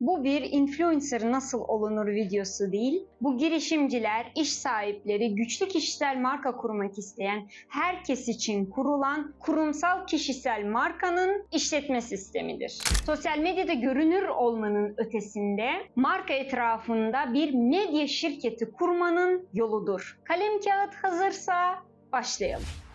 Bu bir influencer nasıl olunur videosu değil. Bu girişimciler, iş sahipleri, güçlü kişisel marka kurmak isteyen herkes için kurulan kurumsal kişisel markanın işletme sistemidir. Sosyal medyada görünür olmanın ötesinde marka etrafında bir medya şirketi kurmanın yoludur. Kalem kağıt hazırsa başlayalım.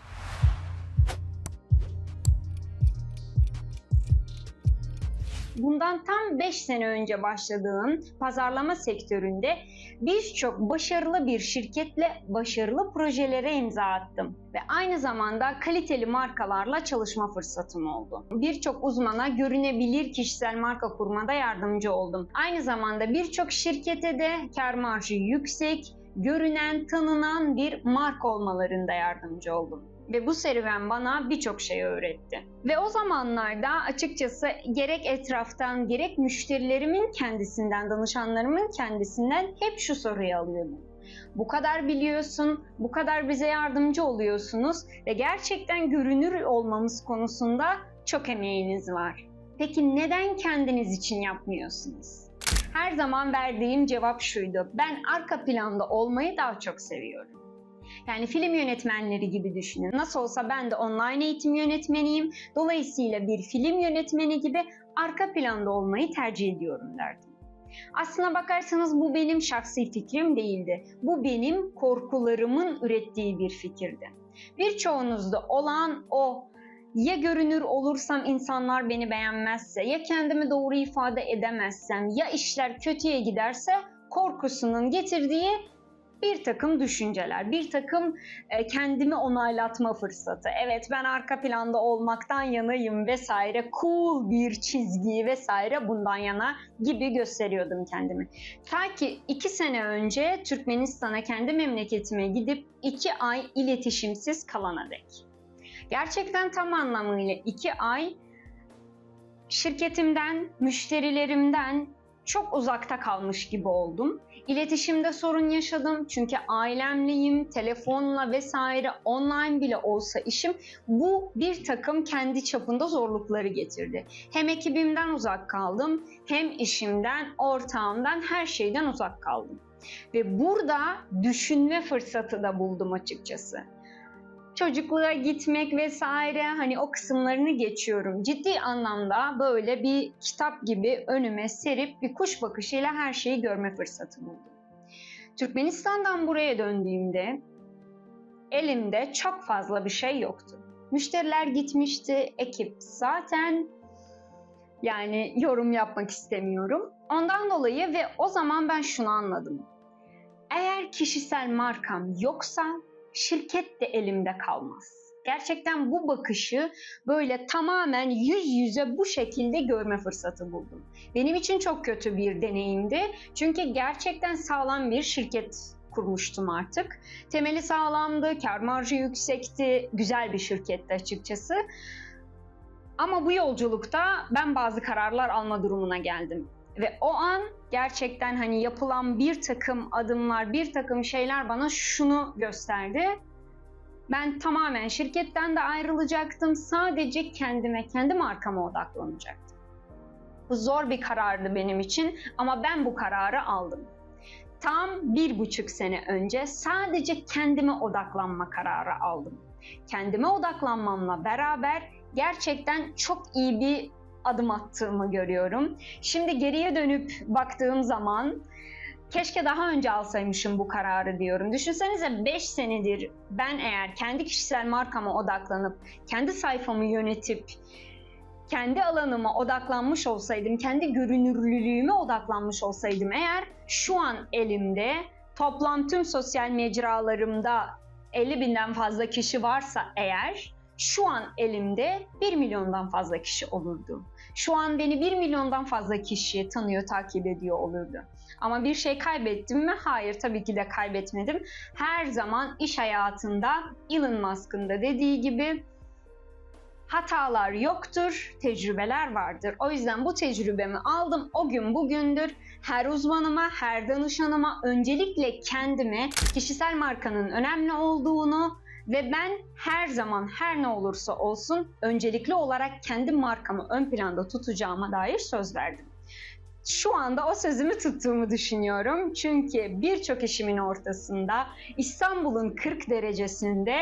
Bundan tam 5 sene önce başladığım pazarlama sektöründe birçok başarılı bir şirketle başarılı projelere imza attım ve aynı zamanda kaliteli markalarla çalışma fırsatım oldu. Birçok uzmana görünebilir kişisel marka kurmada yardımcı oldum. Aynı zamanda birçok şirkete de kar marjı yüksek, görünen, tanınan bir marka olmalarında yardımcı oldum. Ve bu serüven bana birçok şey öğretti. Ve o zamanlarda açıkçası gerek etraftan gerek müşterilerimin kendisinden, danışanlarımın kendisinden hep şu soruyu alıyordum. Bu kadar biliyorsun, bu kadar bize yardımcı oluyorsunuz ve gerçekten görünür olmamız konusunda çok emeğiniz var. Peki neden kendiniz için yapmıyorsunuz? Her zaman verdiğim cevap şuydu. Ben arka planda olmayı daha çok seviyorum. Yani film yönetmenleri gibi düşünün. Nasıl olsa ben de online eğitim yönetmeniyim. Dolayısıyla bir film yönetmeni gibi arka planda olmayı tercih ediyorum derdim. Aslına bakarsanız bu benim şahsi fikrim değildi. Bu benim korkularımın ürettiği bir fikirdi. Birçoğunuzda olan o ya görünür olursam insanlar beni beğenmezse, ya kendimi doğru ifade edemezsem, ya işler kötüye giderse korkusunun getirdiği bir takım düşünceler, bir takım e, kendimi onaylatma fırsatı. Evet ben arka planda olmaktan yanayım vesaire, cool bir çizgi vesaire bundan yana gibi gösteriyordum kendimi. Ta ki iki sene önce Türkmenistan'a kendi memleketime gidip iki ay iletişimsiz kalana dek. Gerçekten tam anlamıyla iki ay şirketimden, müşterilerimden çok uzakta kalmış gibi oldum. İletişimde sorun yaşadım çünkü ailemleyim, telefonla vesaire online bile olsa işim bu bir takım kendi çapında zorlukları getirdi. Hem ekibimden uzak kaldım, hem işimden, ortağımdan, her şeyden uzak kaldım. Ve burada düşünme fırsatı da buldum açıkçası çocukluğa gitmek vesaire hani o kısımlarını geçiyorum. Ciddi anlamda böyle bir kitap gibi önüme serip bir kuş bakışıyla her şeyi görme fırsatı buldum. Türkmenistan'dan buraya döndüğümde elimde çok fazla bir şey yoktu. Müşteriler gitmişti, ekip zaten yani yorum yapmak istemiyorum. Ondan dolayı ve o zaman ben şunu anladım. Eğer kişisel markam yoksa şirket de elimde kalmaz. Gerçekten bu bakışı böyle tamamen yüz yüze bu şekilde görme fırsatı buldum. Benim için çok kötü bir deneyimdi. Çünkü gerçekten sağlam bir şirket kurmuştum artık. Temeli sağlamdı, kar marjı yüksekti, güzel bir şirketti açıkçası. Ama bu yolculukta ben bazı kararlar alma durumuna geldim. Ve o an gerçekten hani yapılan bir takım adımlar, bir takım şeyler bana şunu gösterdi. Ben tamamen şirketten de ayrılacaktım. Sadece kendime, kendi markama odaklanacaktım. Bu zor bir karardı benim için ama ben bu kararı aldım. Tam bir buçuk sene önce sadece kendime odaklanma kararı aldım. Kendime odaklanmamla beraber gerçekten çok iyi bir adım attığımı görüyorum. Şimdi geriye dönüp baktığım zaman keşke daha önce alsaymışım bu kararı diyorum. Düşünsenize 5 senedir ben eğer kendi kişisel markama odaklanıp, kendi sayfamı yönetip, kendi alanıma odaklanmış olsaydım, kendi görünürlülüğüme odaklanmış olsaydım eğer şu an elimde toplam tüm sosyal mecralarımda 50 binden fazla kişi varsa eğer şu an elimde 1 milyondan fazla kişi olurdu. Şu an beni 1 milyondan fazla kişi tanıyor, takip ediyor olurdu. Ama bir şey kaybettim mi? Hayır tabii ki de kaybetmedim. Her zaman iş hayatında Elon Musk'ın da dediği gibi hatalar yoktur, tecrübeler vardır. O yüzden bu tecrübemi aldım. O gün bugündür her uzmanıma, her danışanıma öncelikle kendime kişisel markanın önemli olduğunu ve ben her zaman her ne olursa olsun öncelikli olarak kendi markamı ön planda tutacağıma dair söz verdim. Şu anda o sözümü tuttuğumu düşünüyorum. Çünkü birçok işimin ortasında İstanbul'un 40 derecesinde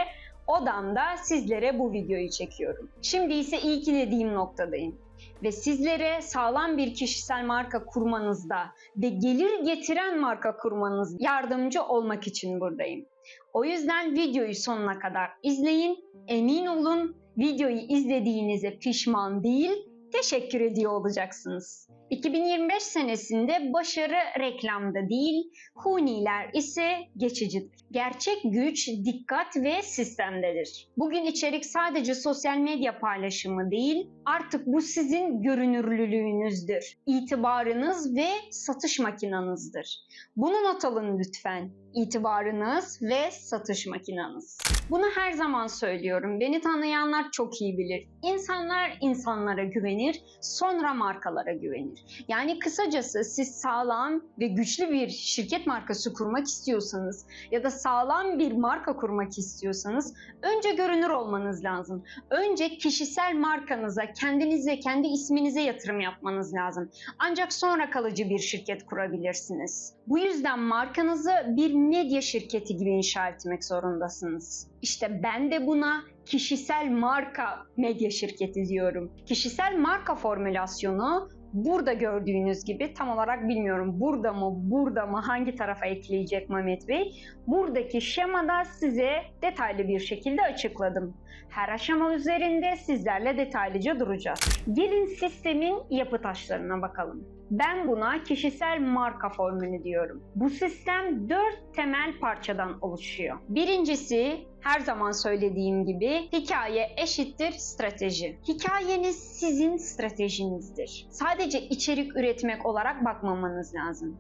odamda sizlere bu videoyu çekiyorum. Şimdi ise iyi ki dediğim noktadayım. Ve sizlere sağlam bir kişisel marka kurmanızda ve gelir getiren marka kurmanız yardımcı olmak için buradayım. O yüzden videoyu sonuna kadar izleyin. Emin olun videoyu izlediğinize pişman değil, teşekkür ediyor olacaksınız. 2025 senesinde başarı reklamda değil, huniler ise geçicidir. Gerçek güç dikkat ve sistemdedir. Bugün içerik sadece sosyal medya paylaşımı değil, artık bu sizin görünürlülüğünüzdür. İtibarınız ve satış makinanızdır. Bunu not alın lütfen. İtibarınız ve satış makinanız. Bunu her zaman söylüyorum. Beni tanıyanlar çok iyi bilir. İnsanlar insanlara güvenir, sonra markalara güvenir. Yani kısacası siz sağlam ve güçlü bir şirket markası kurmak istiyorsanız ya da sağlam bir marka kurmak istiyorsanız önce görünür olmanız lazım. Önce kişisel markanıza, kendinize, kendi isminize yatırım yapmanız lazım. Ancak sonra kalıcı bir şirket kurabilirsiniz. Bu yüzden markanızı bir medya şirketi gibi inşa etmek zorundasınız. İşte ben de buna kişisel marka medya şirketi diyorum. Kişisel marka formülasyonu burada gördüğünüz gibi tam olarak bilmiyorum burada mı burada mı hangi tarafa ekleyecek Mehmet Bey. Buradaki şemada size detaylı bir şekilde açıkladım. Her aşama üzerinde sizlerle detaylıca duracağız. Gelin sistemin yapı taşlarına bakalım. Ben buna kişisel marka formülü diyorum. Bu sistem dört temel parçadan oluşuyor. Birincisi her zaman söylediğim gibi hikaye eşittir strateji. Hikayeniz sizin stratejinizdir. Sadece içerik üretmek olarak bakmamanız lazım.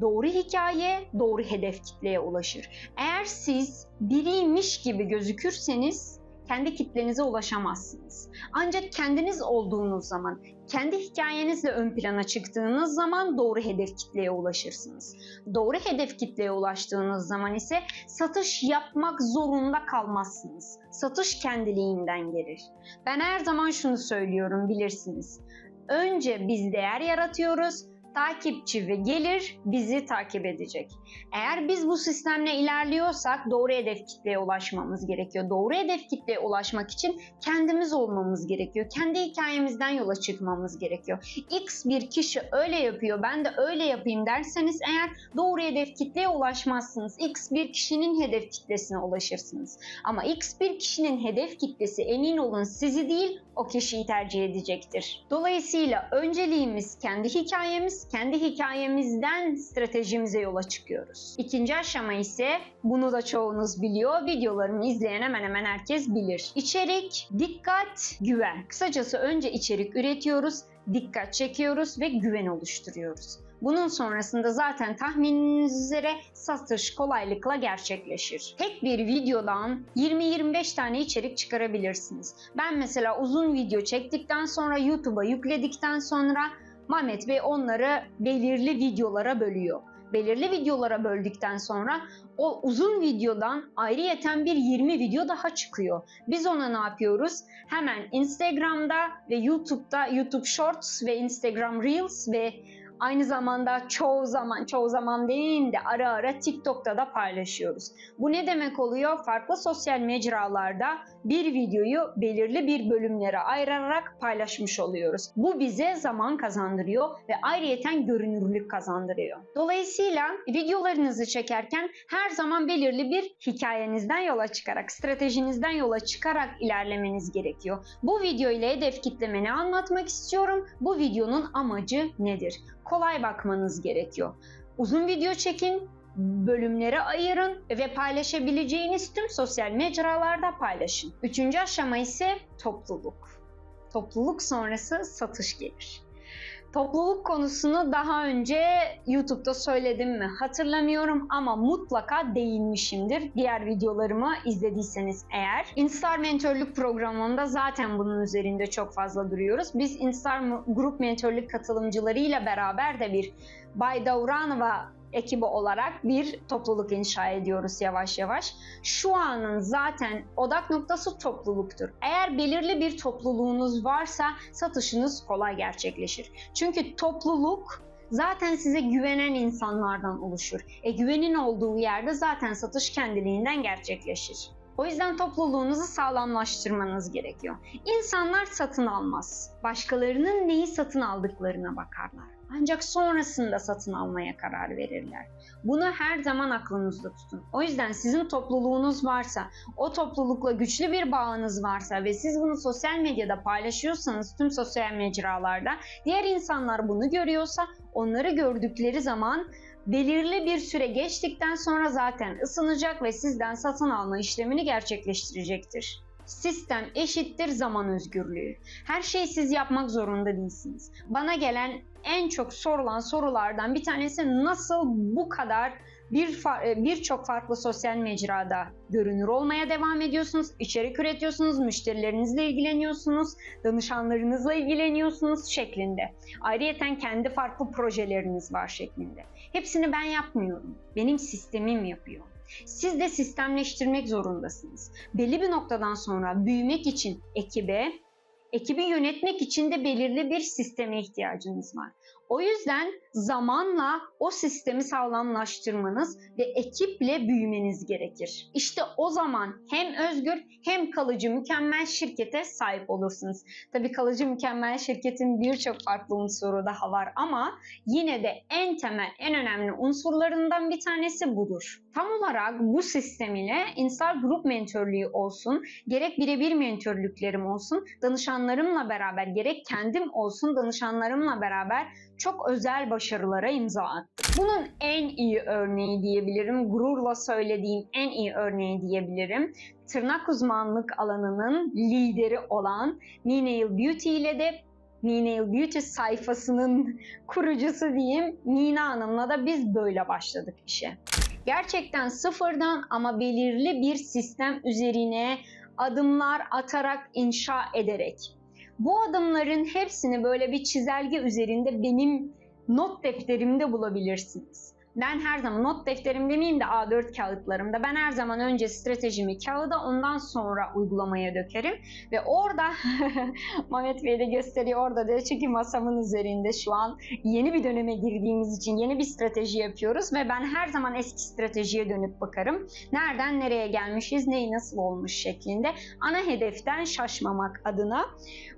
Doğru hikaye doğru hedef kitleye ulaşır. Eğer siz biriymiş gibi gözükürseniz kendi kitlenize ulaşamazsınız. Ancak kendiniz olduğunuz zaman, kendi hikayenizle ön plana çıktığınız zaman doğru hedef kitleye ulaşırsınız. Doğru hedef kitleye ulaştığınız zaman ise satış yapmak zorunda kalmazsınız. Satış kendiliğinden gelir. Ben her zaman şunu söylüyorum bilirsiniz. Önce biz değer yaratıyoruz, takipçi ve gelir bizi takip edecek. Eğer biz bu sistemle ilerliyorsak doğru hedef kitleye ulaşmamız gerekiyor. Doğru hedef kitleye ulaşmak için kendimiz olmamız gerekiyor. Kendi hikayemizden yola çıkmamız gerekiyor. X bir kişi öyle yapıyor, ben de öyle yapayım derseniz eğer doğru hedef kitleye ulaşmazsınız. X bir kişinin hedef kitlesine ulaşırsınız. Ama X bir kişinin hedef kitlesi emin olun sizi değil o kişiyi tercih edecektir. Dolayısıyla önceliğimiz kendi hikayemiz, kendi hikayemizden stratejimize yola çıkıyoruz. İkinci aşama ise bunu da çoğunuz biliyor. Videolarımı izleyen hemen hemen herkes bilir. İçerik, dikkat, güven. Kısacası önce içerik üretiyoruz, dikkat çekiyoruz ve güven oluşturuyoruz. Bunun sonrasında zaten tahmininiz üzere satış kolaylıkla gerçekleşir. Tek bir videodan 20-25 tane içerik çıkarabilirsiniz. Ben mesela uzun video çektikten sonra YouTube'a yükledikten sonra Mehmet Bey onları belirli videolara bölüyor. Belirli videolara böldükten sonra o uzun videodan ayrıyeten bir 20 video daha çıkıyor. Biz ona ne yapıyoruz? Hemen Instagram'da ve YouTube'da YouTube Shorts ve Instagram Reels ve Aynı zamanda çoğu zaman, çoğu zaman değil de ara ara TikTok'ta da paylaşıyoruz. Bu ne demek oluyor? Farklı sosyal mecralarda bir videoyu belirli bir bölümlere ayırarak paylaşmış oluyoruz. Bu bize zaman kazandırıyor ve ayrıyeten görünürlük kazandırıyor. Dolayısıyla videolarınızı çekerken her zaman belirli bir hikayenizden yola çıkarak, stratejinizden yola çıkarak ilerlemeniz gerekiyor. Bu video ile hedef kitleme anlatmak istiyorum? Bu videonun amacı nedir? Kolay bakmanız gerekiyor. Uzun video çekin, bölümlere ayırın ve paylaşabileceğiniz tüm sosyal mecralarda paylaşın. Üçüncü aşama ise topluluk. Topluluk sonrası satış gelir. Topluluk konusunu daha önce YouTube'da söyledim mi hatırlamıyorum ama mutlaka değinmişimdir. Diğer videolarımı izlediyseniz eğer. Instar Mentörlük programında zaten bunun üzerinde çok fazla duruyoruz. Biz Instar Grup Mentörlük katılımcılarıyla beraber de bir Bay Davranova ekibi olarak bir topluluk inşa ediyoruz yavaş yavaş. Şu anın zaten odak noktası topluluktur. Eğer belirli bir topluluğunuz varsa satışınız kolay gerçekleşir. Çünkü topluluk zaten size güvenen insanlardan oluşur. E güvenin olduğu yerde zaten satış kendiliğinden gerçekleşir. O yüzden topluluğunuzu sağlamlaştırmanız gerekiyor. İnsanlar satın almaz. Başkalarının neyi satın aldıklarına bakarlar. Ancak sonrasında satın almaya karar verirler. Bunu her zaman aklınızda tutun. O yüzden sizin topluluğunuz varsa, o toplulukla güçlü bir bağınız varsa ve siz bunu sosyal medyada paylaşıyorsanız tüm sosyal mecralarda, diğer insanlar bunu görüyorsa onları gördükleri zaman belirli bir süre geçtikten sonra zaten ısınacak ve sizden satın alma işlemini gerçekleştirecektir. Sistem eşittir zaman özgürlüğü. Her şeyi siz yapmak zorunda değilsiniz. Bana gelen en çok sorulan sorulardan bir tanesi nasıl bu kadar bir e, birçok farklı sosyal mecrada görünür olmaya devam ediyorsunuz, içerik üretiyorsunuz, müşterilerinizle ilgileniyorsunuz, danışanlarınızla ilgileniyorsunuz şeklinde. Ayrıyeten kendi farklı projeleriniz var şeklinde. Hepsini ben yapmıyorum. Benim sistemim yapıyor. Siz de sistemleştirmek zorundasınız. Belli bir noktadan sonra büyümek için ekibe, ekibi yönetmek için de belirli bir sisteme ihtiyacınız var. O yüzden zamanla o sistemi sağlamlaştırmanız ve ekiple büyümeniz gerekir. İşte o zaman hem özgür hem kalıcı mükemmel şirkete sahip olursunuz. Tabii kalıcı mükemmel şirketin birçok farklı unsuru daha var ama yine de en temel, en önemli unsurlarından bir tanesi budur. Tam olarak bu sistem ile Instar Grup mentörlüğü olsun, gerek birebir mentörlüklerim olsun, danışanlarımla beraber, gerek kendim olsun danışanlarımla beraber çok özel başarılara imza attı. Bunun en iyi örneği diyebilirim, gururla söylediğim en iyi örneği diyebilirim. Tırnak uzmanlık alanının lideri olan Minail Beauty ile de Minail Beauty sayfasının kurucusu diyeyim Mina Hanım'la da biz böyle başladık işe. Gerçekten sıfırdan ama belirli bir sistem üzerine adımlar atarak inşa ederek. Bu adımların hepsini böyle bir çizelge üzerinde benim not defterimde bulabilirsiniz ben her zaman not defterim demeyeyim de A4 kağıtlarımda ben her zaman önce stratejimi kağıda ondan sonra uygulamaya dökerim ve orada Mehmet Bey de gösteriyor orada diyor çünkü masamın üzerinde şu an yeni bir döneme girdiğimiz için yeni bir strateji yapıyoruz ve ben her zaman eski stratejiye dönüp bakarım. Nereden nereye gelmişiz, neyi nasıl olmuş şeklinde ana hedeften şaşmamak adına.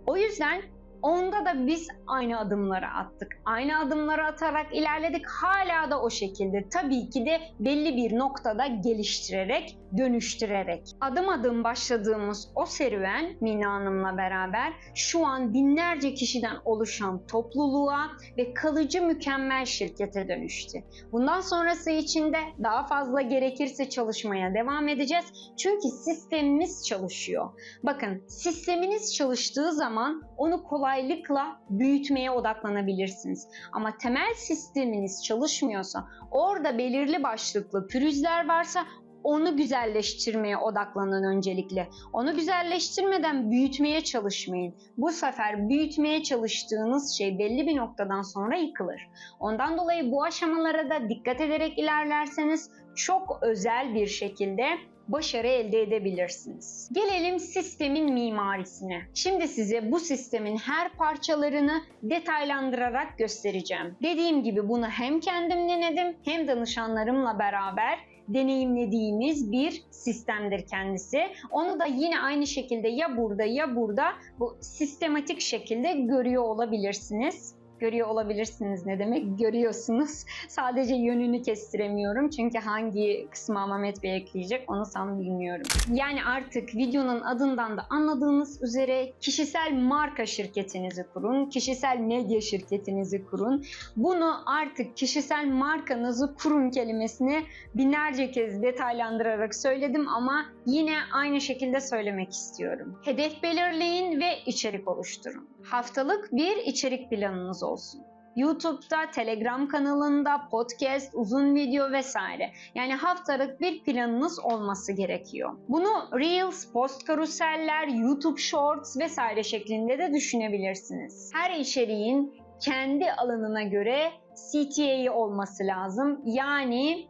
O yüzden Onda da biz aynı adımları attık. Aynı adımları atarak ilerledik. Hala da o şekilde. Tabii ki de belli bir noktada geliştirerek, dönüştürerek. Adım adım başladığımız o serüven Mina Hanım'la beraber şu an binlerce kişiden oluşan topluluğa ve kalıcı mükemmel şirkete dönüştü. Bundan sonrası için de daha fazla gerekirse çalışmaya devam edeceğiz. Çünkü sistemimiz çalışıyor. Bakın sisteminiz çalıştığı zaman onu kolay kolaylıkla büyütmeye odaklanabilirsiniz. Ama temel sisteminiz çalışmıyorsa, orada belirli başlıklı pürüzler varsa onu güzelleştirmeye odaklanın öncelikle. Onu güzelleştirmeden büyütmeye çalışmayın. Bu sefer büyütmeye çalıştığınız şey belli bir noktadan sonra yıkılır. Ondan dolayı bu aşamalara da dikkat ederek ilerlerseniz çok özel bir şekilde başarı elde edebilirsiniz. Gelelim sistemin mimarisine. Şimdi size bu sistemin her parçalarını detaylandırarak göstereceğim. Dediğim gibi bunu hem kendim denedim hem danışanlarımla beraber deneyimlediğimiz bir sistemdir kendisi. Onu da yine aynı şekilde ya burada ya burada bu sistematik şekilde görüyor olabilirsiniz görüyor olabilirsiniz ne demek görüyorsunuz. Sadece yönünü kestiremiyorum çünkü hangi kısmı Mehmet Bey ekleyecek onu tam bilmiyorum. Yani artık videonun adından da anladığınız üzere kişisel marka şirketinizi kurun, kişisel medya şirketinizi kurun. Bunu artık kişisel markanızı kurun kelimesini binlerce kez detaylandırarak söyledim ama yine aynı şekilde söylemek istiyorum. Hedef belirleyin ve içerik oluşturun. Haftalık bir içerik planınız olsun. YouTube'da, Telegram kanalında, podcast, uzun video vesaire. Yani haftalık bir planınız olması gerekiyor. Bunu Reels, post karuseller, YouTube Shorts vesaire şeklinde de düşünebilirsiniz. Her içeriğin kendi alanına göre CTA'yı olması lazım. Yani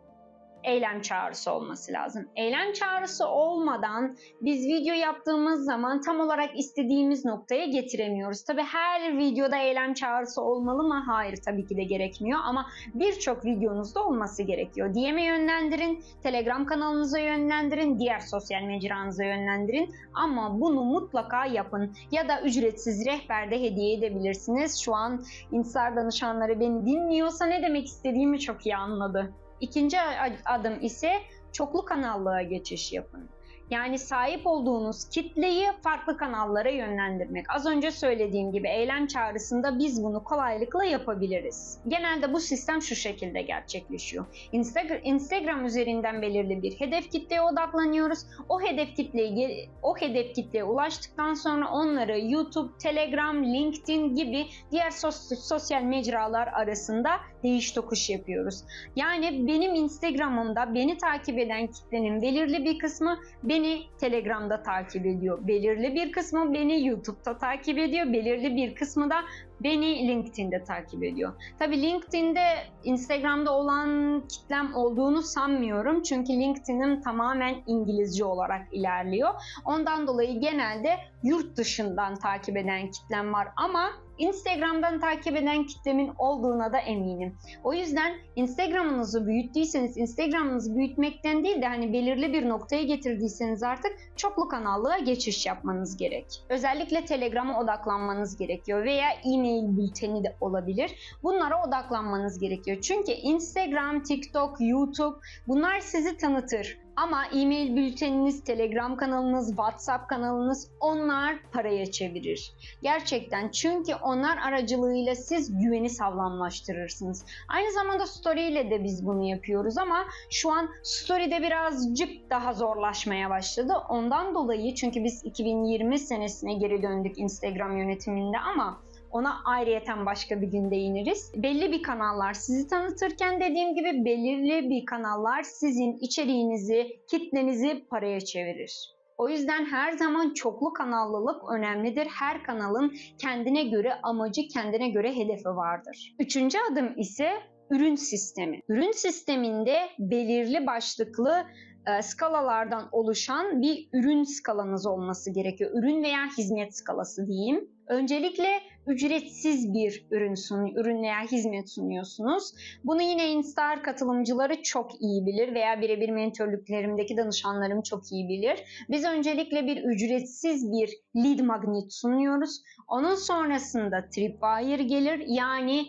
eylem çağrısı olması lazım. Eylem çağrısı olmadan biz video yaptığımız zaman tam olarak istediğimiz noktaya getiremiyoruz. Tabi her videoda eylem çağrısı olmalı mı? Hayır tabii ki de gerekmiyor ama birçok videonuzda olması gerekiyor. DM'e yönlendirin, Telegram kanalınıza yönlendirin, diğer sosyal mecranıza yönlendirin ama bunu mutlaka yapın. Ya da ücretsiz rehberde hediye edebilirsiniz. Şu an İnsar danışanları beni dinliyorsa ne demek istediğimi çok iyi anladı. İkinci adım ise çoklu kanallığa geçiş yapın. Yani sahip olduğunuz kitleyi farklı kanallara yönlendirmek. Az önce söylediğim gibi eylem çağrısında biz bunu kolaylıkla yapabiliriz. Genelde bu sistem şu şekilde gerçekleşiyor. Instagram, Instagram üzerinden belirli bir hedef kitleye odaklanıyoruz. O hedef kitleyi o hedef kitleye ulaştıktan sonra onları YouTube, Telegram, LinkedIn gibi diğer sos, sosyal mecralar arasında değiş tokuş yapıyoruz. Yani benim Instagram'ımda beni takip eden kitlenin belirli bir kısmı beni Telegram'da takip ediyor. Belirli bir kısmı beni YouTube'da takip ediyor. Belirli bir kısmı da beni LinkedIn'de takip ediyor. Tabii LinkedIn'de Instagram'da olan kitlem olduğunu sanmıyorum. Çünkü LinkedIn'im tamamen İngilizce olarak ilerliyor. Ondan dolayı genelde yurt dışından takip eden kitlem var ama Instagram'dan takip eden kitlemin olduğuna da eminim. O yüzden Instagram'ınızı büyüttüyseniz, Instagram'ınızı büyütmekten değil de hani belirli bir noktaya getirdiyseniz artık çoklu kanallığa geçiş yapmanız gerek. Özellikle Telegram'a odaklanmanız gerekiyor veya e-mail bülteni de olabilir. Bunlara odaklanmanız gerekiyor. Çünkü Instagram, TikTok, YouTube bunlar sizi tanıtır. Ama e-mail bülteniniz, Telegram kanalınız, WhatsApp kanalınız onlar paraya çevirir. Gerçekten çünkü onlar aracılığıyla siz güveni sağlamlaştırırsınız. Aynı zamanda story ile de biz bunu yapıyoruz ama şu an story'de birazcık daha zorlaşmaya başladı. Ondan dolayı çünkü biz 2020 senesine geri döndük Instagram yönetiminde ama ona ayrıyeten başka bir gün değiniriz. Belli bir kanallar sizi tanıtırken dediğim gibi belirli bir kanallar sizin içeriğinizi, kitlenizi paraya çevirir. O yüzden her zaman çoklu kanallılık önemlidir. Her kanalın kendine göre amacı, kendine göre hedefi vardır. Üçüncü adım ise ürün sistemi. Ürün sisteminde belirli başlıklı e, skalalardan oluşan bir ürün skalanız olması gerekiyor. Ürün veya hizmet skalası diyeyim. Öncelikle ücretsiz bir ürün sun, ürün veya hizmet sunuyorsunuz. Bunu yine Instar katılımcıları çok iyi bilir veya birebir mentörlüklerimdeki danışanlarım çok iyi bilir. Biz öncelikle bir ücretsiz bir lead magnet sunuyoruz. Onun sonrasında Tripwire gelir. Yani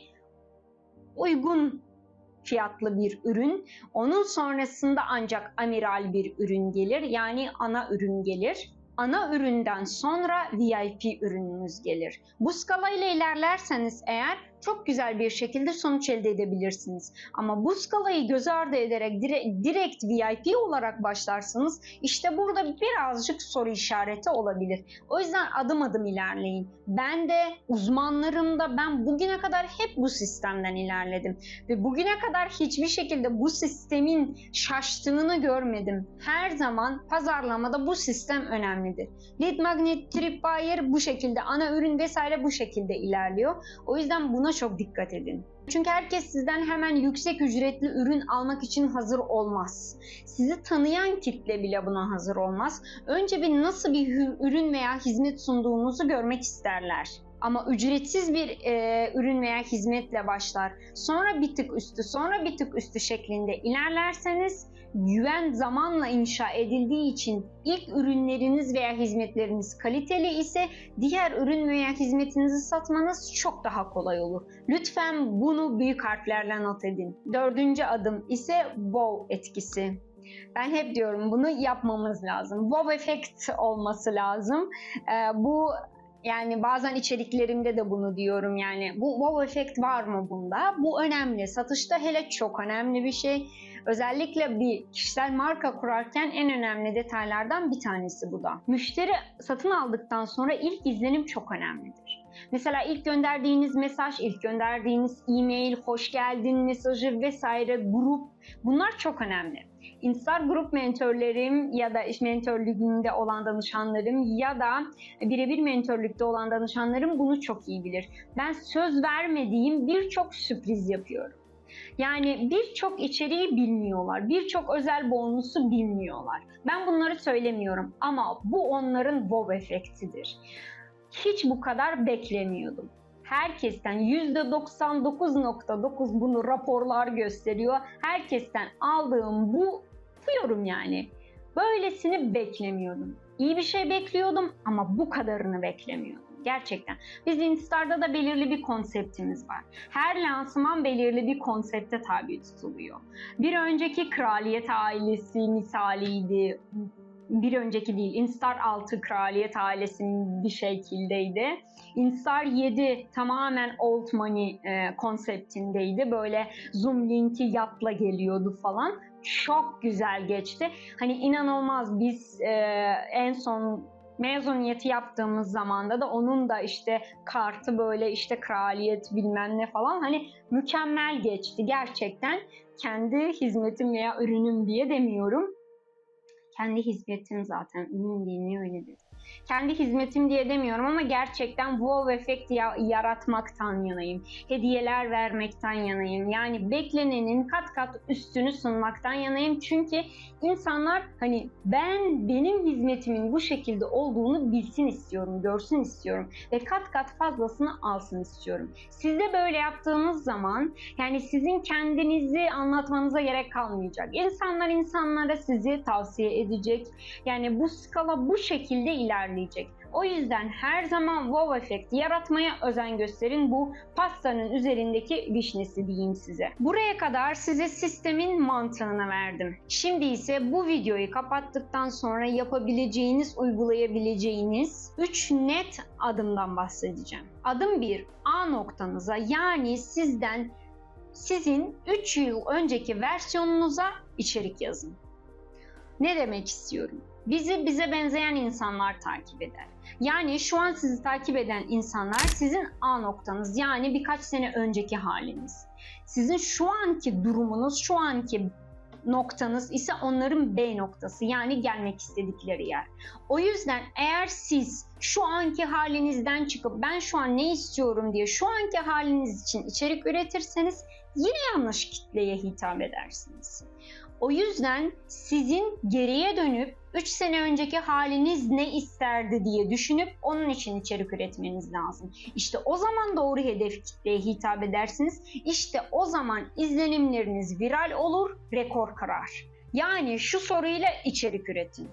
uygun fiyatlı bir ürün. Onun sonrasında ancak amiral bir ürün gelir. Yani ana ürün gelir ana üründen sonra VIP ürününüz gelir. Bu skala ile ilerlerseniz eğer çok güzel bir şekilde sonuç elde edebilirsiniz. Ama bu skalayı göz ardı ederek dire direkt VIP olarak başlarsanız işte burada birazcık soru işareti olabilir. O yüzden adım adım ilerleyin. Ben de uzmanlarım da ben bugüne kadar hep bu sistemden ilerledim. Ve bugüne kadar hiçbir şekilde bu sistemin şaştığını görmedim. Her zaman pazarlamada bu sistem önemlidir. Lead Magnet, Tripwire bu şekilde, ana ürün vesaire bu şekilde ilerliyor. O yüzden buna çok dikkat edin. Çünkü herkes sizden hemen yüksek ücretli ürün almak için hazır olmaz. Sizi tanıyan kitle bile buna hazır olmaz. Önce bir nasıl bir ürün veya hizmet sunduğunuzu görmek isterler ama ücretsiz bir e, ürün veya hizmetle başlar. Sonra bir tık üstü, sonra bir tık üstü şeklinde ilerlerseniz güven zamanla inşa edildiği için ilk ürünleriniz veya hizmetleriniz kaliteli ise diğer ürün veya hizmetinizi satmanız çok daha kolay olur. Lütfen bunu büyük harflerle not edin. Dördüncü adım ise wow etkisi. Ben hep diyorum bunu yapmamız lazım. Wow efekt olması lazım. Ee, bu yani bazen içeriklerimde de bunu diyorum yani bu wow efekt var mı bunda? Bu önemli. Satışta hele çok önemli bir şey. Özellikle bir kişisel marka kurarken en önemli detaylardan bir tanesi bu da. Müşteri satın aldıktan sonra ilk izlenim çok önemlidir. Mesela ilk gönderdiğiniz mesaj, ilk gönderdiğiniz e-mail, hoş geldin mesajı vesaire, grup bunlar çok önemli. Instar grup mentorlarım ya da iş mentorluğunda olan danışanlarım ya da birebir mentorlukta olan danışanlarım bunu çok iyi bilir. Ben söz vermediğim birçok sürpriz yapıyorum. Yani birçok içeriği bilmiyorlar, birçok özel bonusu bilmiyorlar. Ben bunları söylemiyorum ama bu onların wow efektidir. Hiç bu kadar beklemiyordum. Herkesten %99.9 bunu raporlar gösteriyor. Herkesten aldığım bu, bu yorum yani. Böylesini beklemiyordum. İyi bir şey bekliyordum ama bu kadarını beklemiyordum. Gerçekten. Biz Instar'da da belirli bir konseptimiz var. Her lansman belirli bir konsepte tabi tutuluyor. Bir önceki kraliyet ailesi misaliydi. Bir önceki değil. Instar 6 kraliyet ailesinin bir şekildeydi. Instar 7 tamamen old money e, konseptindeydi. Böyle Zoom linki yatla geliyordu falan. Çok güzel geçti. Hani inanılmaz biz e, en son mezuniyeti yaptığımız zamanda da onun da işte kartı böyle işte kraliyet bilmem ne falan hani mükemmel geçti gerçekten. Kendi hizmetim veya ürünüm diye demiyorum. Kendi hizmetim zaten ürün değil niye öyle dedim. Kendi hizmetim diye demiyorum ama gerçekten wow efekt ya- yaratmaktan yanayım. Hediyeler vermekten yanayım. Yani beklenenin kat kat üstünü sunmaktan yanayım. Çünkü insanlar hani ben benim hizmetimin bu şekilde olduğunu bilsin istiyorum, görsün istiyorum ve kat kat fazlasını alsın istiyorum. Siz de böyle yaptığınız zaman yani sizin kendinizi anlatmanıza gerek kalmayacak. İnsanlar insanlara sizi tavsiye edecek. Yani bu skala bu şekilde ilerleyecek. O yüzden her zaman wow efekti yaratmaya özen gösterin. Bu pastanın üzerindeki vişnesi diyeyim size. Buraya kadar size sistemin mantığını verdim. Şimdi ise bu videoyu kapattıktan sonra yapabileceğiniz, uygulayabileceğiniz 3 net adımdan bahsedeceğim. Adım 1. A noktanıza yani sizden sizin 3 yıl önceki versiyonunuza içerik yazın. Ne demek istiyorum? Bizi bize benzeyen insanlar takip eder. Yani şu an sizi takip eden insanlar sizin A noktanız yani birkaç sene önceki haliniz. Sizin şu anki durumunuz, şu anki noktanız ise onların B noktası yani gelmek istedikleri yer. O yüzden eğer siz şu anki halinizden çıkıp ben şu an ne istiyorum diye şu anki haliniz için içerik üretirseniz yine yanlış kitleye hitap edersiniz. O yüzden sizin geriye dönüp 3 sene önceki haliniz ne isterdi diye düşünüp onun için içerik üretmeniz lazım. İşte o zaman doğru hedef kitleye hitap edersiniz. İşte o zaman izlenimleriniz viral olur, rekor kırar. Yani şu soruyla içerik üretin.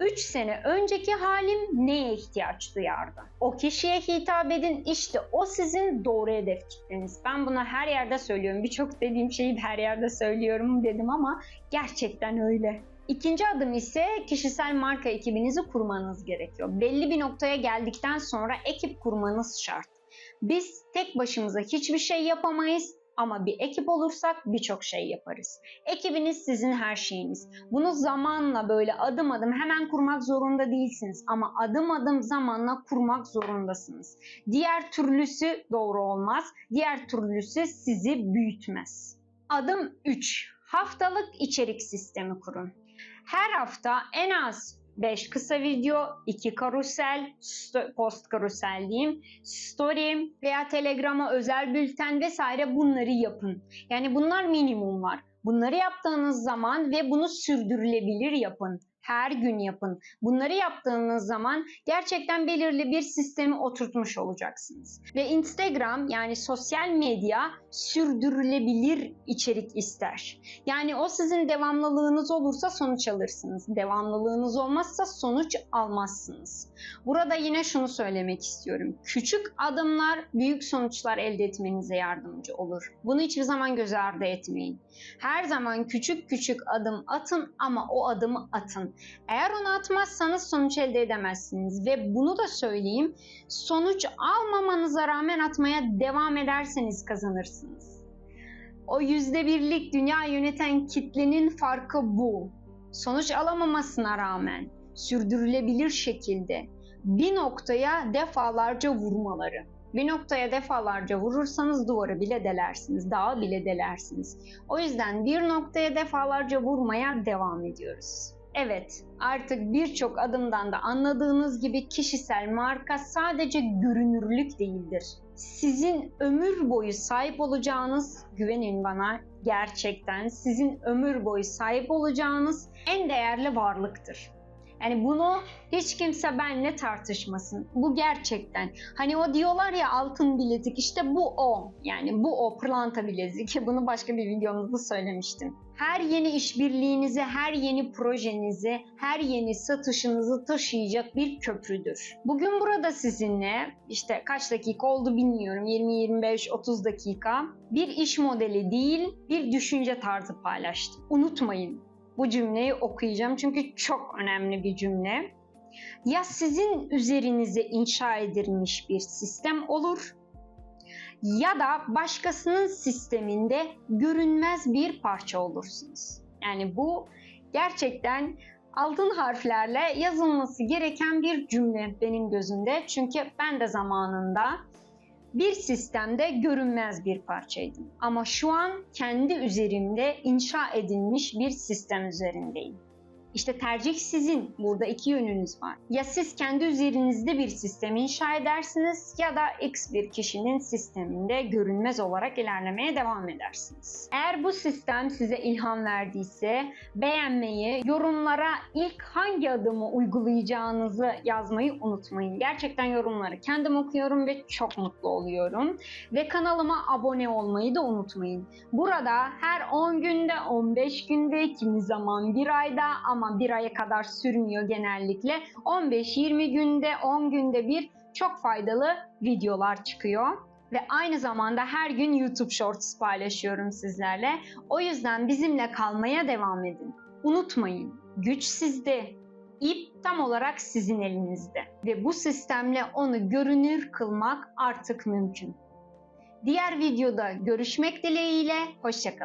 3 sene önceki halim neye ihtiyaç duyardı? O kişiye hitap edin işte o sizin doğru hedef kitleniz. Ben bunu her yerde söylüyorum. Birçok dediğim şeyi her yerde söylüyorum dedim ama gerçekten öyle. İkinci adım ise kişisel marka ekibinizi kurmanız gerekiyor. Belli bir noktaya geldikten sonra ekip kurmanız şart. Biz tek başımıza hiçbir şey yapamayız ama bir ekip olursak birçok şey yaparız. Ekibiniz sizin her şeyiniz. Bunu zamanla böyle adım adım hemen kurmak zorunda değilsiniz ama adım adım zamanla kurmak zorundasınız. Diğer türlüsü doğru olmaz. Diğer türlüsü sizi büyütmez. Adım 3. Haftalık içerik sistemi kurun. Her hafta en az 5 kısa video, 2 karusel, post karusel diyeyim, story veya telegrama özel bülten vesaire bunları yapın. Yani bunlar minimum var. Bunları yaptığınız zaman ve bunu sürdürülebilir yapın. Her gün yapın. Bunları yaptığınız zaman gerçekten belirli bir sistemi oturtmuş olacaksınız. Ve Instagram yani sosyal medya sürdürülebilir içerik ister. Yani o sizin devamlılığınız olursa sonuç alırsınız. Devamlılığınız olmazsa sonuç almazsınız. Burada yine şunu söylemek istiyorum. Küçük adımlar büyük sonuçlar elde etmenize yardımcı olur. Bunu hiçbir zaman göz ardı etmeyin. Her zaman küçük küçük adım atın ama o adımı atın. Eğer onu atmazsanız sonuç elde edemezsiniz ve bunu da söyleyeyim. Sonuç almamanıza rağmen atmaya devam ederseniz kazanırsınız. O yüzde birlik dünya yöneten kitlenin farkı bu. Sonuç alamamasına rağmen sürdürülebilir şekilde bir noktaya defalarca vurmaları. Bir noktaya defalarca vurursanız duvarı bile delersiniz, dağı bile delersiniz. O yüzden bir noktaya defalarca vurmaya devam ediyoruz. Evet, artık birçok adımdan da anladığınız gibi kişisel marka sadece görünürlük değildir. sizin ömür boyu sahip olacağınız, güvenin bana gerçekten sizin ömür boyu sahip olacağınız en değerli varlıktır. Yani bunu hiç kimse benimle tartışmasın. Bu gerçekten. Hani o diyorlar ya altın bilezik işte bu o. Yani bu o pırlanta bilezik. Bunu başka bir videomuzda söylemiştim. Her yeni işbirliğinizi, her yeni projenizi, her yeni satışınızı taşıyacak bir köprüdür. Bugün burada sizinle işte kaç dakika oldu bilmiyorum 20 25 30 dakika bir iş modeli değil, bir düşünce tarzı paylaştım. Unutmayın bu cümleyi okuyacağım çünkü çok önemli bir cümle. Ya sizin üzerinize inşa edilmiş bir sistem olur ya da başkasının sisteminde görünmez bir parça olursunuz. Yani bu gerçekten altın harflerle yazılması gereken bir cümle benim gözümde. Çünkü ben de zamanında bir sistemde görünmez bir parçaydım. Ama şu an kendi üzerimde inşa edilmiş bir sistem üzerindeyim. İşte tercih sizin. Burada iki yönünüz var. Ya siz kendi üzerinizde bir sistem inşa edersiniz ya da X bir kişinin sisteminde görünmez olarak ilerlemeye devam edersiniz. Eğer bu sistem size ilham verdiyse beğenmeyi, yorumlara ilk hangi adımı uygulayacağınızı yazmayı unutmayın. Gerçekten yorumları kendim okuyorum ve çok mutlu oluyorum. Ve kanalıma abone olmayı da unutmayın. Burada her 10 günde, 15 günde, kimi zaman bir ayda ama bir aya kadar sürmüyor genellikle. 15-20 günde, 10 günde bir çok faydalı videolar çıkıyor. Ve aynı zamanda her gün YouTube Shorts paylaşıyorum sizlerle. O yüzden bizimle kalmaya devam edin. Unutmayın, güç sizde. İp tam olarak sizin elinizde. Ve bu sistemle onu görünür kılmak artık mümkün. Diğer videoda görüşmek dileğiyle, hoşçakalın.